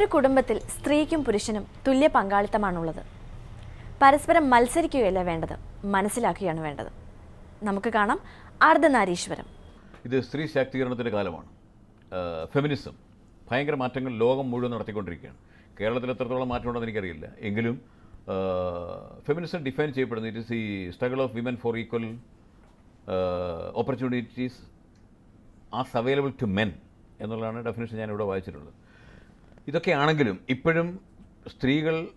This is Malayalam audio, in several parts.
ഒരു കുടുംബത്തിൽ സ്ത്രീക്കും പുരുഷനും തുല്യ പങ്കാളിത്തമാണുള്ളത്. പരസ്പരം മത്സരിക്കുകയല്ല വേണ്ടത് മനസ്സിലാക്കുകയാണ് വേണ്ടത്. നമുക്ക് കാണാം അർദ്ധനാരീശ്വരം ഇത് സ്ത്രീ ശാക്തീകരണത്തിന്റെ കാലമാണ്. ഫെമിനിസം ഭയങ്കര മാറ്റങ്ങൾ ലോകം മുഴുവൻ നടത്തിക്കൊണ്ടിരിക്കുകയാണ്. കേരളത്തിൽ എത്രത്തോളം മാറ്റമുണ്ടെന്ന് എനിക്കറിയില്ല. എങ്കിലും ഫെമിനിസം ഡിഫൈൻ ചെയ്യപ്പെടുന്നത് ഇറ്റ് ഇസ് ഈ struggle of women for equal opportunities as available to men എന്നുള്ളതാണ് ഡെഫിനേഷൻ ഞാനിവിടെ വായിച്ചിട്ടുള്ളത്. ഇതൊക്കെ ആണെങ്കിലും ഇപ്പോഴും സ്ത്രീകൾ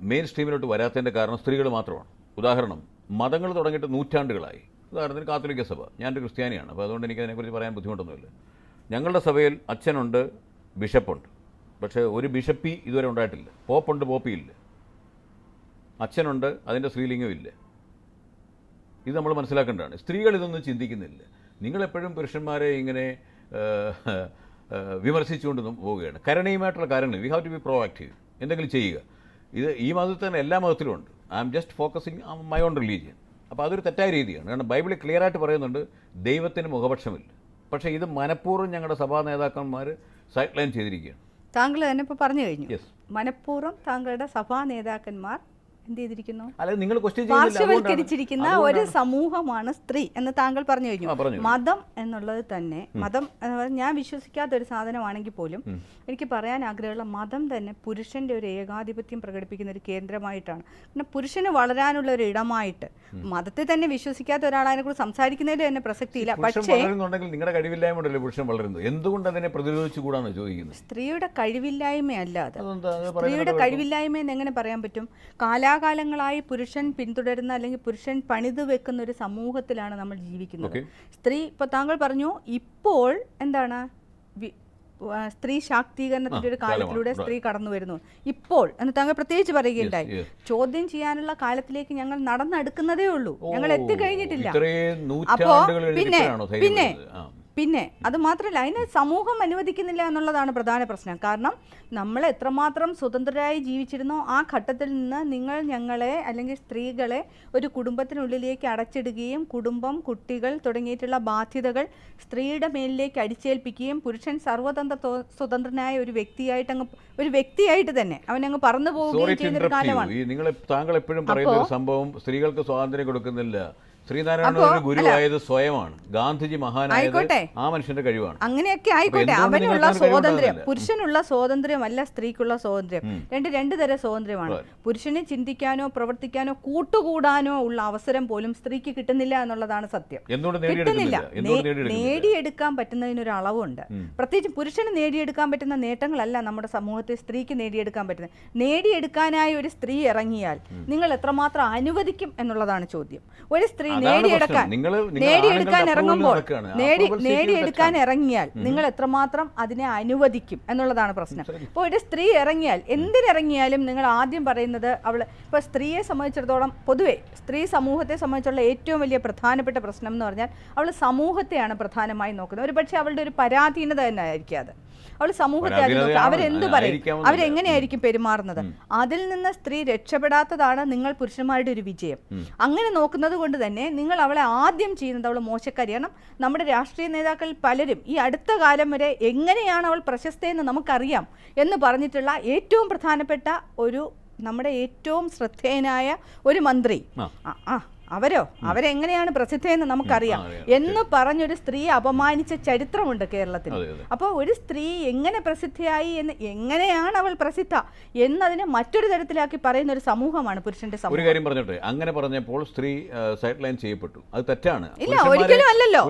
മെയിൻ സ്ട്രീമിലോട്ട് വരാത്തതിന്റെ കാരണം സ്ത്രീകൾ മാത്രമാണ്. ഉദാഹരണം മതങ്ങൾ തുടങ്ങിയിട്ട് നൂറ്റാണ്ടുകളായി. ഉദാഹരണത്തിന് കാത്തോലിക്ക സഭ. ഞാനൊരു ക്രിസ്ത്യാനിയാണ് അപ്പോൾ അതുകൊണ്ട് എനിക്ക് അതിനെക്കുറിച്ച് പറയാൻ ബുദ്ധിമുട്ടൊന്നുമില്ല. ഞങ്ങളുടെ സഭയിൽ അച്ഛനുണ്ട് ബിഷപ്പുണ്ട്. പക്ഷേ ഒരു ബിഷപ്പി ഇതുവരെ ഉണ്ടായിട്ടില്ല. പോപ്പുണ്ട് പോപ്പിയില്ല. അച്ഛനുണ്ട് അതിന്റെ സ്ത്രീലിംഗം ഇല്ല. ഇത് നമ്മൾ മനസ്സിലാക്കേണ്ടതാണ്. സ്ത്രീകൾ ഇതൊന്നും ചിന്തിക്കുന്നില്ല. നിങ്ങളെപ്പോഴും പുരുഷന്മാരെ ഇങ്ങനെ വിമർശിച്ചുകൊണ്ട് നം- പോവുകയാണ്. കരണീയമായിട്ടുള്ള കാര്യങ്ങൾ we have to be proactive എന്തെങ്കിലും ചെയ്യുക. ഇത് ഈ മതത്തിൽ തന്നെ എല്ലാ മതത്തിലും ഉണ്ട്. I'm just focusing my on religion അപ്പോൾ അതൊരു തെറ്റായ രീതിയാണ്. കാരണം ബൈബിളിൽ ക്ലിയർ ആയിട്ട് പറയുന്നുണ്ട് ദൈവത്തിന് മുഖപക്ഷമില്ല. പക്ഷേ ഇത് മനഃപൂർവം ഞങ്ങളുടെ സഭാ നേതാക്കന്മാർ സൈഡ് ലൈൻ ചെയ്തിരിക്കുകയാണ്. താങ്കൾ തന്നെ ഇപ്പോൾ പറഞ്ഞു കഴിഞ്ഞു. യെസ് മനഃപൂർവം താങ്കളുടെ സഭാ നേതാക്കന്മാർ എന്ത് ചെയ്തിരിക്കുന്നു? പാർശ്വവൽക്കരിച്ചിരിക്കുന്ന ഒരു സമൂഹമാണ് സ്ത്രീ എന്ന് താങ്കൾ പറഞ്ഞു കഴിഞ്ഞു. മതം എന്നുള്ളത് തന്നെ മതം എന്ന് പറഞ്ഞാൽ ഞാൻ വിശ്വസിക്കാത്ത ഒരു സാധനമാണെങ്കിൽ പോലും എനിക്ക് പറയാൻ ആഗ്രഹമുള്ള മതം തന്നെ പുരുഷന്റെ ഒരു ഏകാധിപത്യം പ്രകടിപ്പിക്കുന്ന ഒരു കേന്ദ്രമായിട്ടാണ്. പിന്നെ പുരുഷന് വളരാനുള്ള ഒരു ഇടമായിട്ട് മതത്തെ തന്നെ വിശ്വസിക്കാത്ത ഒരാൾ അതിനെക്കുറിച്ച് സംസാരിക്കുന്നതിൽ തന്നെ പ്രസക്തിയില്ല. പക്ഷേ നിങ്ങളുടെ കഴിവില്ലായ്മ പുരുഷൻ വളരുന്നത്. എന്തുകൊണ്ട് അതിനെ പ്രതിരോധിച്ചുകൂടാന്ന് ചോദിക്കുന്നത്? സ്ത്രീയുടെ കഴിവില്ലായ്മയല്ല അത്. സ്ത്രീയുടെ കഴിവില്ലായ്മ എന്ന് എങ്ങനെ പറയാൻ പറ്റും? കാലാകാലങ്ങളായി പുരുഷൻ പിന്തുടരുന്ന അല്ലെങ്കിൽ പുരുഷൻ പണിത് വെക്കുന്ന ഒരു സമൂഹത്തിലാണ് നമ്മൾ ജീവിക്കുന്നത്. സ്ത്രീ ഇപ്പൊ താങ്കൾ പറഞ്ഞു ഇപ്പോൾ എന്താണ്? സ്ത്രീ ശാക്തീകരണത്തിന്റെ ഒരു കാലത്തിലൂടെ സ്ത്രീ കടന്നു വരുന്നു. ഇപ്പോൾ എന്ന് താങ്കൾ പ്രത്യേകിച്ച് പറയുകയുണ്ടായി. ചോദ്യം ചെയ്യാനുള്ള കാലത്തിലേക്ക് ഞങ്ങൾ നടന്നെടുക്കുന്നതേ ഉള്ളൂ. ഞങ്ങൾ എത്തിക്കഴിഞ്ഞിട്ടില്ല. അപ്പോ പിന്നെ പിന്നെ. പിന്നെ അത് മാത്രമല്ല അതിന് സമൂഹം അനുവദിക്കുന്നില്ല എന്നുള്ളതാണ് പ്രധാന പ്രശ്നം. കാരണം നമ്മൾ എത്രമാത്രം സ്വതന്ത്രരായി ജീവിച്ചിരുന്നോ ആ ഘട്ടത്തിൽ നിന്ന് നിങ്ങൾ ഞങ്ങളെ അല്ലെങ്കിൽ സ്ത്രീകളെ ഒരു കുടുംബത്തിനുള്ളിലേക്ക് അടച്ചിടുകയും കുടുംബം കുട്ടികൾ തുടങ്ങിയിട്ടുള്ള ബാധ്യതകൾ സ്ത്രീയുടെ മേലിലേക്ക് അടിച്ചേൽപ്പിക്കുകയും പുരുഷൻ സർവതന്ത്ര സ്വതന്ത്രനായ ഒരു വ്യക്തിയായിട്ട് അങ്ങ് ഒരു വ്യക്തിയായിട്ട് തന്നെ അവനങ്ങ് പറന്നു പോവുകയും ചെയ്യുന്ന ഒരു കാലമാണ്. നിങ്ങൾ താങ്കൾ എപ്പോഴും പറയുന്ന ഒരു സംഭവം സ്ത്രീകൾക്ക് സ്വാതന്ത്ര്യം കൊടുക്കുന്നില്ല. ശ്രീനാരായണ ഒരു ഗുരുവായത് സ്വയമാണ്. ഗാന്ധിജി മഹാനായത് ആ മനുഷ്യന്റെ കഴിവാണ്. അങ്ങനെയൊക്കെ ആയിക്കോട്ടെ. അവനുള്ള സ്വാതന്ത്ര്യം. അല്ല പുരുഷനുള്ള സ്വാതന്ത്ര്യമല്ല സ്ത്രീക്കുള്ള സ്വാതന്ത്ര്യം. രണ്ട് രണ്ട് തരം സ്വാതന്ത്ര്യമാണ്. പുരുഷനെ ചിന്തിക്കാനോ പ്രവർത്തിക്കാനോ കൂട്ടുകൂടാനോ ഉള്ള അവസരം പോലും സ്ത്രീക്ക് കിട്ടുന്നില്ല എന്നുള്ളതാണ് സത്യം. കിട്ടുന്നില്ല. നേടിയെടുക്കാൻ പറ്റുന്നതിനൊരു അളവുണ്ട്. പ്രത്യേകിച്ച് പുരുഷന് നേടിയെടുക്കാൻ പറ്റുന്ന നേട്ടങ്ങളല്ല നമ്മുടെ സമൂഹത്തെ സ്ത്രീക്ക് നേടിയെടുക്കാൻ പറ്റുന്നത്. നേടിയെടുക്കാനായി ഒരു സ്ത്രീ ഇറങ്ങിയാൽ നിങ്ങൾ എത്രമാത്രം അനുവദിക്കും എന്നുള്ളതാണ് ചോദ്യം. ഒരു സ്ത്രീ നേടിയെടുക്കാൻ നേടിയെടുക്കാൻ ഇറങ്ങുമ്പോൾ നേടി നേടിയെടുക്കാൻ ഇറങ്ങിയാൽ നിങ്ങൾ എത്രമാത്രം അതിനെ അനുവദിക്കും എന്നുള്ളതാണ് പ്രശ്നം. ഇപ്പോൾ ഒരു സ്ത്രീ ഇറങ്ങിയാൽ എന്തിനിറങ്ങിയാലും നിങ്ങൾ ആദ്യം പറയുന്നത് അവൾ ഇപ്പോൾ സ്ത്രീയെ സംബന്ധിച്ചിടത്തോളം പൊതുവെ സ്ത്രീ സമൂഹത്തെ സംബന്ധിച്ചുള്ള ഏറ്റവും വലിയ പ്രധാനപ്പെട്ട പ്രശ്നം എന്ന് പറഞ്ഞാൽ അവൾ സമൂഹത്തെയാണ് പ്രധാനമായി നോക്കുന്നത്. ഒരു പക്ഷേ അവളുടെ ഒരു പരാധീനത തന്നെ ആയിരിക്കും അത്. അവൾ സമൂഹത്തെ പരാധീനതയാണ്. അവരെന്ത് പറയും. അവരെങ്ങനെയായിരിക്കും പെരുമാറുന്നത്? അതിൽ നിന്ന് സ്ത്രീ രക്ഷപ്പെടാത്തതാണ് നിങ്ങൾ പുരുഷന്മാരുടെ ഒരു വിജയം. അങ്ങനെ നോക്കുന്നത് കൊണ്ട് തന്നെ നിങ്ങൾ അവളെ ആദ്യം ചെയ്യുന്നത് അവൾ മോശക്കാരിയാണ് നമ്മുടെ രാഷ്ട്രീയ നേതാക്കൾ പലരും ഈ അടുത്ത കാലം വരെ എങ്ങനെയാണ് അവൾ പ്രശസ്തയെന്ന് നമുക്കറിയാം എന്ന് പറഞ്ഞിട്ടുള്ള ഏറ്റവും പ്രധാനപ്പെട്ട ഒരു നമ്മുടെ ഏറ്റവും ശ്രദ്ധേയനായ ഒരു മന്ത്രി. ആ. അവരോ? അവരെങ്ങനെയാണ് പ്രസിദ്ധയെന്ന് നമുക്കറിയാം. എന്ന് പറഞ്ഞൊരു സ്ത്രീയെ അപമാനിച്ച ചരിത്രമുണ്ട് കേരളത്തിൽ. അപ്പോൾ ഒരു സ്ത്രീ എങ്ങനെ പ്രസിദ്ധയായി എന്ന് എങ്ങനെയാണ് അവൾ പ്രസിദ്ധ എന്നതിനെ മറ്റൊരു തരത്തിലാക്കി പറയുന്ന ഒരു സമൂഹമാണ് പുരുഷന്റെ ഒരു സമൂഹം. കാര്യം പറഞ്ഞോട്ടെ? അങ്ങനെ പറഞ്ഞപ്പോൾ സ്ത്രീ സൈഡ് ലൈൻ ചെയ്യപ്പെട്ടു. അത് തെറ്റാണ്. ഇല്ല ഒരിക്കലും അല്ലല്ലോ.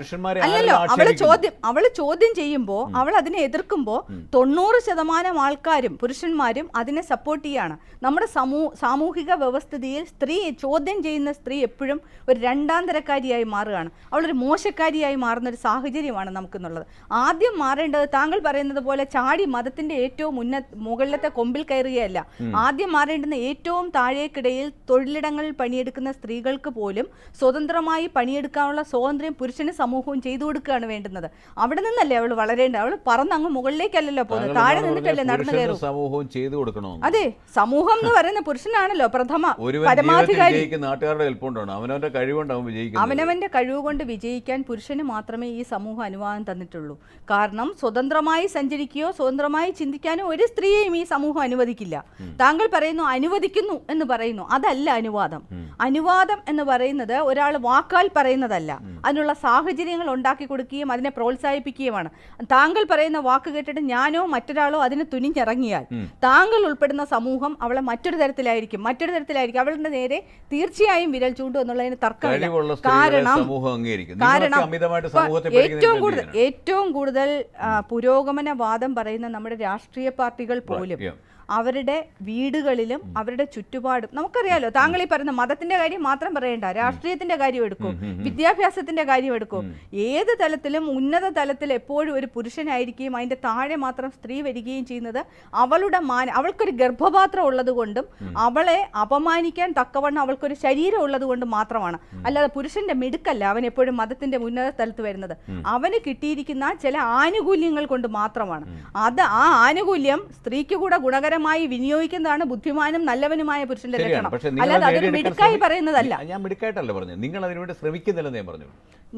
അല്ലല്ലോ അവൾ ചോദ്യം അവൾ ചോദ്യം ചെയ്യുമ്പോൾ അവൾ അതിനെ എതിർക്കുമ്പോൾ തൊണ്ണൂറ് ശതമാനം ആൾക്കാരും പുരുഷന്മാരും അതിനെ സപ്പോർട്ട് ചെയ്യാണ്. നമ്മുടെ സമൂ സാമൂഹിക വ്യവസ്ഥിതിയിൽ സ്ത്രീ ചോദ്യം ചെയ്യുന്ന സ്ത്രീ എപ്പോഴും ഒരു രണ്ടാം തരക്കാരിയായി മാറുകയാണ്. അവളൊരു മോശക്കാരിയായി മാറുന്ന ഒരു സാഹചര്യമാണ് നമുക്കെന്നുള്ളത്. ആദ്യം മാറേണ്ടത് താങ്കൾ പറയുന്നത് പോലെ ചാടി മതത്തിന്റെ ഏറ്റവും ഉന്ന മുകളിലത്തെ കൊമ്പിൽ കയറുകയല്ല. ആദ്യം മാറേണ്ടുന്ന ഏറ്റവും താഴേക്കിടയിൽ തൊഴിലിടങ്ങളിൽ പണിയെടുക്കുന്ന സ്ത്രീകൾക്ക് പോലും സ്വതന്ത്രമായി പണിയെടുക്കാനുള്ള സ്വാതന്ത്ര്യം പുരുഷന് സമൂഹവും ചെയ്തു കൊടുക്കുകയാണ് വേണ്ടുന്നത്. അവിടെ നിന്നല്ലേ അവൾ വളരേണ്ടത്? അവൾ പറന്നങ്ങ് മുകളിലേക്കല്ലല്ലോ പോകുന്നത്. താഴെ നിന്നിട്ടല്ലേ നടന്നു കയറും സമൂഹവും ചെയ്തു കൊടുക്കണോ അതെ സമൂഹം എന്ന് പറയുന്ന പുരുഷനാണല്ലോ പ്രഥമ പരമാധികാരി. നാട്ടുകാരുടെ ഹെൽപ്പുണ്ടാണ് അവനവന്റെ കഴിവുകൊണ്ടാവും വിജയിക്കുന്നത്. അവനവന്റെ കഴിവ് കൊണ്ട് വിജയിക്കാൻ പുരുഷന് മാത്രമേ ഈ സമൂഹം അനുവാദം തന്നിട്ടുള്ളൂ. കാരണം സ്വതന്ത്രമായി സഞ്ചരിക്കുകയോ സ്വതന്ത്രമായി ചിന്തിക്കാനോ ഒരു സ്ത്രീയെയും ഈ സമൂഹം അനുവദിക്കില്ല. താങ്കൾ പറയുന്നു അനുവദിക്കുന്നു എന്ന് പറയുന്നു. അതല്ല അനുവാദം. അനുവാദം എന്ന് പറയുന്നത് ഒരാൾ വാക്കാൽ പറയുന്നതല്ല. അതിനുള്ള സാഹചര്യങ്ങൾ ഉണ്ടാക്കി കൊടുക്കുകയും അതിനെ പ്രോത്സാഹിപ്പിക്കുകയുമാണ്. താങ്കൾ പറയുന്ന വാക്ക് കേട്ടിട്ട് ഞാനോ മറ്റൊരാളോ അതിന് തുനിഞ്ഞിറങ്ങിയാൽ താങ്കൾ ഉൾപ്പെടുന്ന സമൂഹം അവളെ മറ്റൊരു തരത്തിലായിരിക്കും. മറ്റൊരു തരത്തിലായിരിക്കും. അവളുടെ നേരെ തീർച്ചയായും വിരൽ ചൂണ്ടും എന്നുള്ളതിന് തർക്കമില്ല. കാരണം കാരണം ഏറ്റവും കൂടുതൽ ഏറ്റവും കൂടുതൽ പുരോഗമന വാദം പറയുന്ന നമ്മുടെ രാഷ്ട്രീയ പാർട്ടികൾ പോലും. അവരുടെ വീടുകളിലും അവരുടെ ചുറ്റുപാടും നമുക്കറിയാലോ താങ്കൾ ഈ പറയുന്ന മതത്തിന്റെ കാര്യം മാത്രം പറയണ്ട രാഷ്ട്രീയത്തിന്റെ കാര്യം എടുക്കും വിദ്യാഭ്യാസത്തിന്റെ കാര്യം എടുക്കും. ഏത് തലത്തിലും ഉന്നത തലത്തിൽ എപ്പോഴും ഒരു പുരുഷനായിരിക്കുകയും അതിന്റെ താഴെ മാത്രം സ്ത്രീ വരികയും ചെയ്യുന്നത് അവളുടെ മാന അവൾക്കൊരു ഗർഭപാത്രം ഉള്ളത് കൊണ്ടും അവളെ അപമാനിക്കാൻ തക്കവണ്ണം അവൾക്കൊരു ശരീരം ഉള്ളത് കൊണ്ടും മാത്രമാണ് അല്ലാതെ പുരുഷന്റെ മിടുക്കല്ല അവൻ എപ്പോഴും മതത്തിന്റെ ഉന്നത സ്ഥലത്ത് വരുന്നത്. അവന് കിട്ടിയിരിക്കുന്ന ചില ആനുകൂല്യങ്ങൾ കൊണ്ട് മാത്രമാണ്. അത് ആ ആനുകൂല്യം സ്ത്രീക്ക് കൂടെ ഗുണകരമായി വിനിയോഗിക്കുന്നതാണ് ബുദ്ധിമാനും നല്ലവനുമായ പുരുഷന്റെ ലക്ഷണം. അല്ലാതെ അതൊരു മിടുക്കായി പറയുന്നതല്ല. ഞാൻ മിടുക്കായിട്ടല്ല പറഞ്ഞു നിങ്ങൾ അതിനുവേണ്ടി ശ്രമിക്കുന്നില്ലെന്ന് ഞാൻ പറഞ്ഞു.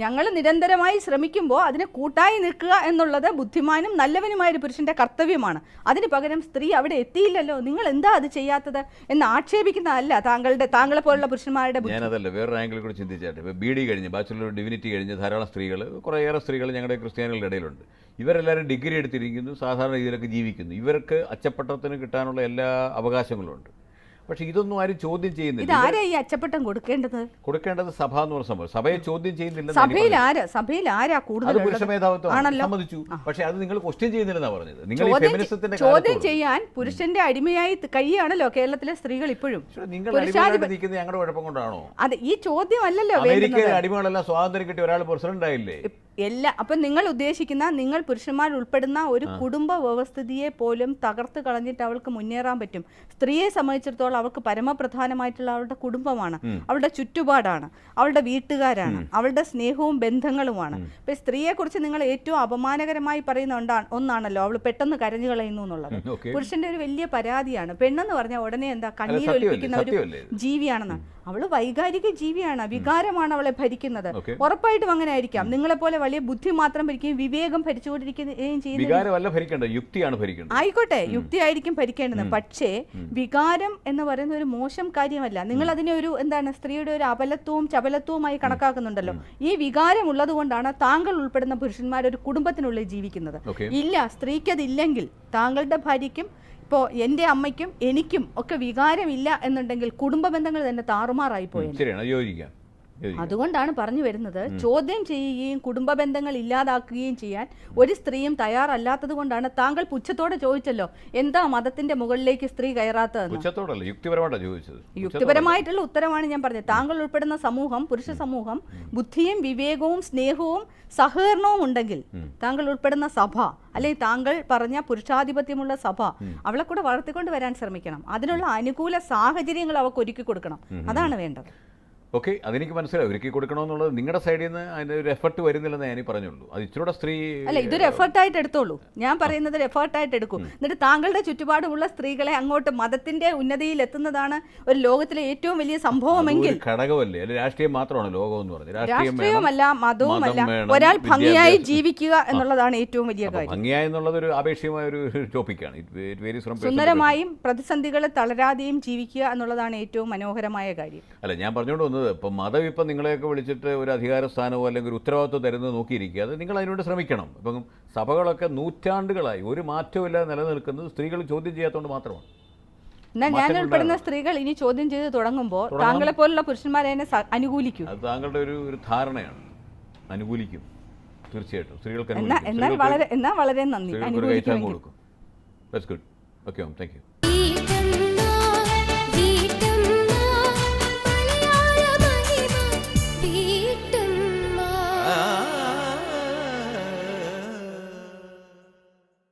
ഞങ്ങൾ നിരന്തരമായി ശ്രമിക്കുമ്പോൾ അതിനെ കൂട്ടായി നിൽക്കുക എന്നുള്ളത് ബുദ്ധിമാനും നല്ലവനുമായ ഒരു പുരുഷന്റെ കർത്തവ്യമാണ്. അതിന് പകരം സ്ത്രീ അവിടെ എത്തിയില്ലല്ലോ. നിങ്ങൾ എന്താ അത് ചെയ്യാത്തത് എന്ന് ആക്ഷേപിക്കുന്നതല്ല താങ്കളുടെ താങ്കളെ പോലുള്ള പുരുഷന്മാരുടെ ഞാനതല്ല വേറൊരു ആംഗിളിൽ കൂടി ചിന്തിച്ചാട്ടെ. ഇപ്പോൾ ബി ഡി കഴിഞ്ഞ് ബാച്ചുലർ ഡിവിനിറ്റി കഴിഞ്ഞ് ധാരാളം സ്ത്രീകൾ കുറേയേറെ സ്ത്രീകൾ ഞങ്ങളുടെ ക്രിസ്ത്യാനികളുടെ ഇടയിലുണ്ട്. ഇവരെല്ലാവരും ഡിഗ്രി എടുത്തിരിക്കുന്നു സാധാരണ രീതിയിലൊക്കെ ജീവിക്കുന്നു. ഇവർക്ക് അച്ചപ്പട്ടത്തിന് കിട്ടാനുള്ള എല്ലാ അവകാശങ്ങളും ഉണ്ട് പക്ഷെ ഇതൊന്നും ആരും ചോദ്യം ചെയ്യുന്നില്ല. ഈ അച്ചപ്പട്ടം കൊടുക്കേണ്ടത്? കൊടുക്കേണ്ടത് സഭ എന്ന് പറഞ്ഞ സംഭവം. സഭയെ ചോദ്യം ചെയ്യുന്നില്ല സഭയിൽ ആരാ? സഭയിൽ ആരാ കൂടുതൽ പുരുഷ മേധാവിത്വം സമ്മതിച്ചു. പക്ഷെ അത് നിങ്ങൾ ക്വസ്റ്റ്യൻ ചെയ്യുന്നില്ലെന്നാ പറഞ്ഞത്. നിങ്ങൾ ചോദ്യം ഫെമിനിസത്തിന്റെ ചോദ്യം ചെയ്യാൻ പുരുഷന്റെ അടിമയായി കഴിയാണല്ലോ കേരളത്തിലെ സ്ത്രീകൾ ഇപ്പോഴും. നിങ്ങൾ നിൽക്കുന്നത് ഞങ്ങളുടെ കുഴപ്പം കൊണ്ടാണോ? അതെ ഈ അമേരിക്കയിലെ വേണ്ടുന്നത്. അടിമകളെല്ലാം സ്വാതന്ത്ര്യം കിട്ടിയ ഒരാൾ പ്രസിഡന്റ് ആയില്ലേ എല്ലാ അപ്പം നിങ്ങൾ ഉദ്ദേശിക്കുന്ന നിങ്ങൾ പുരുഷന്മാർ ഉൾപ്പെടുന്ന ഒരു കുടുംബ വ്യവസ്ഥിതിയെ പോലും തകർത്ത് കളഞ്ഞിട്ട് അവൾക്ക് മുന്നേറാൻ പറ്റും. സ്ത്രീയെ സംബന്ധിച്ചിടത്തോളം അവൾക്ക് പരമപ്രധാനമായിട്ടുള്ള അവളുടെ കുടുംബമാണ്. അവളുടെ ചുറ്റുപാടാണ്. അവളുടെ വീട്ടുകാരാണ്. അവളുടെ സ്നേഹവും ബന്ധങ്ങളുമാണ്. ഇപ്പൊ സ്ത്രീയെ കുറിച്ച് നിങ്ങൾ ഏറ്റവും അപമാനകരമായി പറയുന്ന ഒന്നാണ് ഒന്നാണല്ലോ അവൾ പെട്ടെന്ന് കരഞ്ഞു കളയുന്നു എന്നുള്ളത്. പുരുഷന്റെ ഒരു വലിയ പരാതിയാണ്. പെണ്ണെന്ന് പറഞ്ഞാൽ ഉടനെ എന്താ കണ്ണീർ? ഒലിപ്പിക്കുന്ന ഒരു സത്യമല്ലേ അവൾ വൈകാരിക ജീവിയാണ് വികാരമാണ് അവളെ ഭരിക്കുന്നത്. ഉറപ്പായിട്ടും അങ്ങനെ ആയിരിക്കാം നിങ്ങളെ പോലെ വലിയ ബുദ്ധി മാത്രം ഭരിക്കുകയും വിവേകം ഭരിച്ചുകൊണ്ടിരിക്കുകയും ചെയ്യുന്ന വികാരമല്ല ഭരിക്കേണ്ടത് യുക്തിയാണ് ഭരിക്കേണ്ടത്. ആയിക്കോട്ടെ യുക്തിയായിരിക്കും ഭരിക്കേണ്ടത്. പക്ഷേ വികാരം എന്ന് പറയുന്ന ഒരു മോശം കാര്യമല്ല. നിങ്ങൾ അതിനെ ഒരു എന്താണ് സ്ത്രീയുടെ ഒരു അപലത്വവും ചപലത്വവുമായി കണക്കാക്കുന്നുണ്ടല്ലോ. ഈ വികാരം ഉള്ളത് കൊണ്ടാണ് താങ്കൾ ഉൾപ്പെടുന്ന പുരുഷന്മാർ ഒരു കുടുംബത്തിനുള്ളിൽ ജീവിക്കുന്നത്. ഇല്ല സ്ത്രീക്കതില്ലെങ്കിൽ താങ്കളുടെ ഭാര്യയ്ക്കും ഇപ്പോൾ എന്റെ അമ്മയ്ക്കും എനിക്കും ഒക്കെ വികാരമില്ല എന്നുണ്ടെങ്കിൽ കുടുംബ ബന്ധങ്ങൾ തന്നെ താറുമാറായി പോയി ശരിയാണ് യോജിക്കാം. അതുകൊണ്ടാണ് പറഞ്ഞു വരുന്നത് ചോദ്യം ചെയ്യുകയും കുടുംബ ബന്ധങ്ങൾ ഇല്ലാതാക്കുകയും ചെയ്യാൻ ഒരു സ്ത്രീയും തയ്യാറല്ലാത്തത് കൊണ്ടാണ് താങ്കൾ പുച്ഛത്തോടെ ചോദിച്ചല്ലോ എന്താ മതത്തിന്റെ മുകളിലേക്ക് സ്ത്രീ കയറാത്തത് യുക്തിപരമായിട്ടുള്ള ഉത്തരമാണ് ഞാൻ പറഞ്ഞത്. താങ്കൾ ഉൾപ്പെടുന്ന സമൂഹം പുരുഷ സമൂഹം ബുദ്ധിയും വിവേകവും സ്നേഹവും സഹകരണവും ഉണ്ടെങ്കിൽ താങ്കൾ ഉൾപ്പെടുന്ന സഭ അല്ലെങ്കിൽ താങ്കൾ പറഞ്ഞ പുരുഷാധിപത്യമുള്ള സഭ അവളെ കൂടെ വളർത്തിക്കൊണ്ട് വരാൻ ശ്രമിക്കണം. അതിനുള്ള അനുകൂല സാഹചര്യങ്ങൾ അവക്ക് ഒരുക്കി കൊടുക്കണം. അതാണ് വേണ്ടത്. ഓക്കെ അതെനിക്ക് മനസ്സിലായി. ഒരുക്കി കൊടുക്കണമെന്നുള്ളത് നിങ്ങളുടെ സൈഡിൽ നിന്ന് അതിന്റെ ഒരു എഫർട്ട് വരുന്നില്ലെന്ന് ഞാൻ പറഞ്ഞുള്ളൂ. അത് ഇച്ചിരൂടെ സ്ത്രീ അല്ല ഇതൊരു എഫർട്ടായിട്ട് എടുത്തോളൂ. ഞാൻ പറയുന്നത് ഒരു എഫർട്ടായിട്ട് എടുക്കും. എന്നിട്ട് താങ്കളുടെ ചുറ്റുപാടുമുള്ള സ്ത്രീകളെ അങ്ങോട്ട് മതത്തിന്റെ ഉന്നതിയിൽ എത്തുന്നതാണ് ഒരു ലോകത്തിലെ ഏറ്റവും വലിയ സംഭവമെങ്കിൽ. ഘടകമല്ലേ? അല്ലെ രാഷ്ട്രീയം മാത്രമാണ് ലോകം എന്ന് പറഞ്ഞത് രാഷ്ട്രീയമല്ല മതവുമല്ല. ഒരാൾ ഭംഗിയായി ജീവിക്കുക എന്നുള്ളതാണ് ഏറ്റവും വലിയ കാര്യം. ഭംഗിയായി എന്നുള്ളത് ഒരു ആപേക്ഷികമായ ഒരു ടോപ്പിക്കാണ് സുന്ദരമായും പ്രതിസന്ധികളെ തളരാതെയും ജീവിക്കുക എന്നുള്ളതാണ് ഏറ്റവും മനോഹരമായ കാര്യം. അല്ല ഞാൻ പറഞ്ഞുകൊണ്ട് വന്നത് ഇപ്പം മതം ഇപ്പം നിങ്ങളെയൊക്കെ വിളിച്ചിട്ട് ഒരു അധികാര സ്ഥാനമോ അല്ലെങ്കിൽ ഒരു ഉത്തരവാദിത്വം തരുന്നത് നോക്കിയിരിക്കുക. അത് നിങ്ങൾ അതിനുവേണ്ടി ശ്രമിക്കണം. ഇപ്പം സഭകളൊക്കെ നൂറ്റാണ്ടുകളായി ഒരു മാറ്റവുമില്ലാതെ നിലനിൽക്കുന്നത് സ്ത്രീകൾ ചോദ്യം ചെയ്യാത്തതുകൊണ്ട് മാത്രമാണ്. എന്നാൽ ഞാൻ ഉൾപ്പെടുന്ന സ്ത്രീകൾ ഇനി ചോദ്യം ചെയ്ത് തുടങ്ങുമ്പോൾ. താങ്കളെ പോലുള്ള പുരുഷന്മാരെ തന്നെ അനുകൂലിക്കും. അത് താങ്കളുടെ ഒരു ഒരു ധാരണയാണ്. അനുകൂലിക്കും. തീർച്ചയായിട്ടും. സ്ത്രീകൾക്ക് എന്നാൽ വളരെ എന്നാൽ വളരെ നന്ദി. കൊടുക്കും. Good okay ma'am thank you